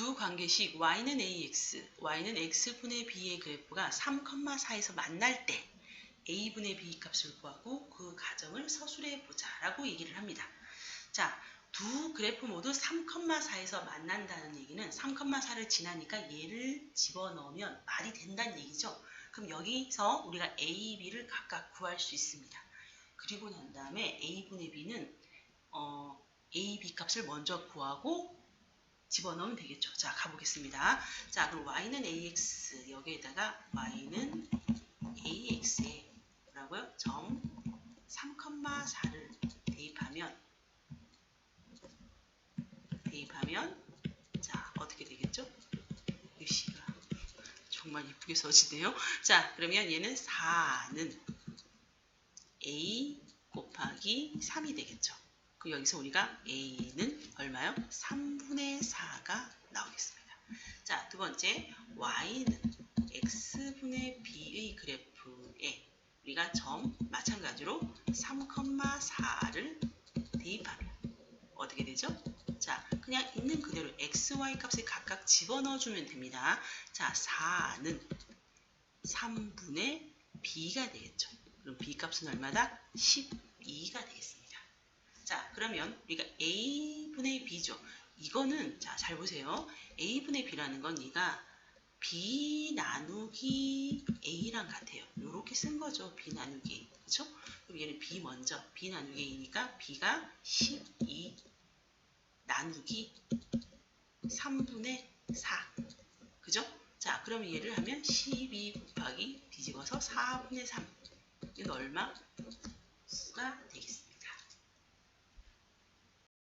두 관계식 y는 ax, y는 x분의 b의 그래프가 3,4에서 만날 때 a분의 b 값을 구하고 그 가정을 서술해 보자 라고 얘기를 합니다. 자, 두 그래프 모두 3,4에서 만난다는 얘기는 3,4를 지나니까 얘를 집어넣으면 말이 된다는 얘기죠. 그럼 여기서 우리가 a, b를 각각 구할 수 있습니다. 그리고 난 다음에 a분의 b는 어, a, b 값을 먼저 구하고 집어넣으면 되겠죠. 자, 가보겠습니다. 자, 그럼 y는 ax 여기에다가 y는 ax에 뭐라고요? 점 3,4를 대입하면 대입하면 자, 어떻게 되겠죠? 글씨가 정말 이쁘게 써지네요. 자, 그러면 얘는 4는 a 곱하기 3이 되겠죠. 그 여기서 우리가 a는 얼마요? 3분의 4가 나오겠습니다. 자, 두 번째 y는 x분의 b의 그래프에 우리가 점 마찬가지로 3,4를 대입하면 어떻게 되죠? 자, 그냥 있는 그대로 x, y 값을 각각 집어넣어주면 됩니다. 자, 4는 3분의 b가 되겠죠. 그럼 b 값은 얼마다? 12가 되겠습니다. 자, 그러면 우리가 a분의 b죠. 이거는 자, 잘 보세요. a분의 b라는 건 얘가 b 나누기 a랑 같아요. 이렇게 쓴 거죠. b 나누기. 그렇죠? 그럼 얘는 b 먼저 b 나누기 a니까 b가 12 나누기 3분의 4. 그죠? 자, 그럼 얘를 하면 12 곱하기 뒤집어서 4분의 3. 이건 얼마?